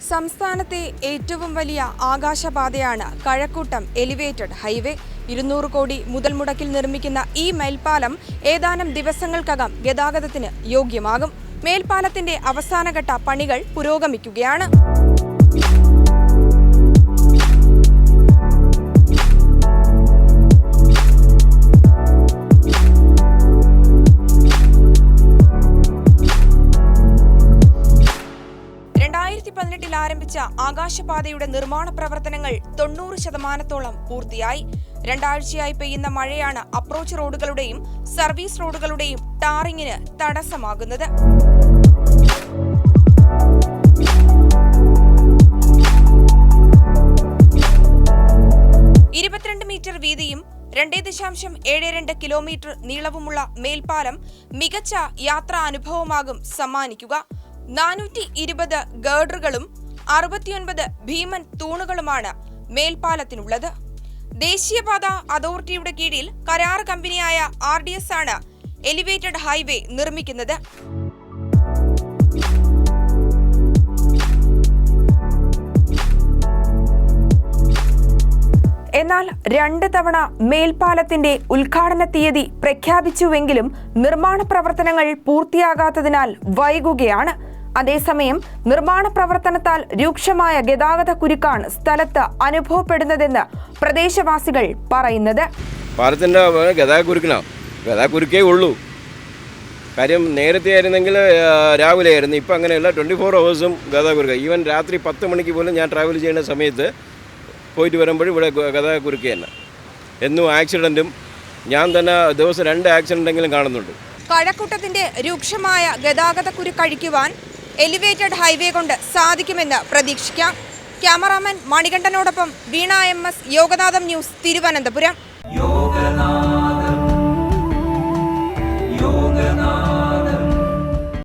സംസ്ഥാനത്തെ ഏറ്റവും വലിയ ആകാശപാതയാണ് കഴക്കൂട്ടം എലിവേറ്റഡ് ഹൈവേ. ഇരുന്നൂറ് കോടി മുതൽ മുടക്കിൽ നിർമ്മിക്കുന്ന ഈ മേൽപ്പാലം ഏതാനും ദിവസങ്ങൾക്കകം ഗതാഗതത്തിന് യോഗ്യമാകും. മേൽപ്പാലത്തിന്റെ അവസാനഘട്ട പണികൾ പുരോഗമിക്കുകയാണ്. രണ്ടായിരത്തി പതിനെട്ടിൽ ആരംഭിച്ച ആകാശപാതയുടെ നിർമ്മാണ പ്രവർത്തനങ്ങൾ തൊണ്ണൂറ് ശതമാനത്തോളം പൂർത്തിയായി. രണ്ടാഴ്ചയായി പെയ്യുന്ന മഴയാണ് അപ്രോച്ച് റോഡുകളുടെയും സർവീസ് റോഡുകളുടെയും ടാറിങ്ങിന് തടസ്സമാകുന്നത്. ഇരുപത്തിരണ്ട് മീറ്റർ വീതിയും രണ്ടേ ദശാംശം ഏഴ് രണ്ട് കിലോമീറ്റർ നീളവുമുള്ള മേൽപ്പാലം മികച്ച യാത്രാ അനുഭവമാകും സമ്മാനിക്കുക. നാനൂറ്റി ഇരുപത് ഗേഡറുകളും അറുപത്തിയൊൻപത് ഭീമൻ തൂണുകളുമാണ് മേൽപ്പാലത്തിനുള്ളത്. ദേശീയപാത അതോറിറ്റിയുടെ കീഴിൽ കരാർ കമ്പനിയായ ആർ ഡി എസ് ആണ് എലിവേറ്റഡ് ഹൈവേ നിർമ്മിക്കുന്നത്. എന്നാൽ രണ്ട് തവണ മേൽപ്പാലത്തിന്റെ ഉദ്ഘാടന തീയതി പ്രഖ്യാപിച്ചുവെങ്കിലും നിർമ്മാണ പ്രവർത്തനങ്ങൾ പൂർത്തിയാകാത്തതിനാൽ വൈകുകയാണ്. അതേസമയം നിർമ്മാണ പ്രവർത്തനത്താൽ രൂക്ഷമായ ഗതാഗത കുരുക്കാണ് സ്ഥലത്ത് അനുഭവപ്പെടുന്നതെന്ന് പ്രദേശവാസികൾ പറയുന്നത്. പാലത്തിന്റെ ഗതാഗതക്കുരുക്കിനാണ് ഗതാഗതക്കുരുക്കേ ഉള്ളൂ. കാര്യം നേരത്തെ ആയിരുന്നെങ്കിൽ രാവിലെ ആയിരുന്നു. ഇപ്പം അങ്ങനെയല്ല. ട്വന്റി ഫോർ ഹവേഴ്സും ഗതാഗതക്കുരുക്ക ഈവൻ രാത്രി പത്ത് മണിക്ക് പോലും ഞാൻ ട്രാവൽ ചെയ്യുന്ന സമയത്ത് പോയിട്ട് വരുമ്പോഴും ഇവിടെ ഗ- ഗതാഗതക്കുരുക്ക് തന്നെ. എന്നും ആക്സിഡന്റും ഞാൻ തന്നെ ദിവസം രണ്ട് ആക്സിഡന്റെങ്കിലും കാണുന്നുണ്ട്. കഴക്കൂട്ടത്തിന്റെ രൂക്ഷമായ ഗതാഗത കുരുക്കഴിക്കുവാൻ എലിവേറ്റഡ് ഹൈവേ കൊണ്ട് സാധിക്കുമെന്ന് പ്രതീക്ഷിക്കാം. Cameraman മണികണ്ഠനോടൊപ്പം Veena M S Yoganatham news Thiruvananthapuram.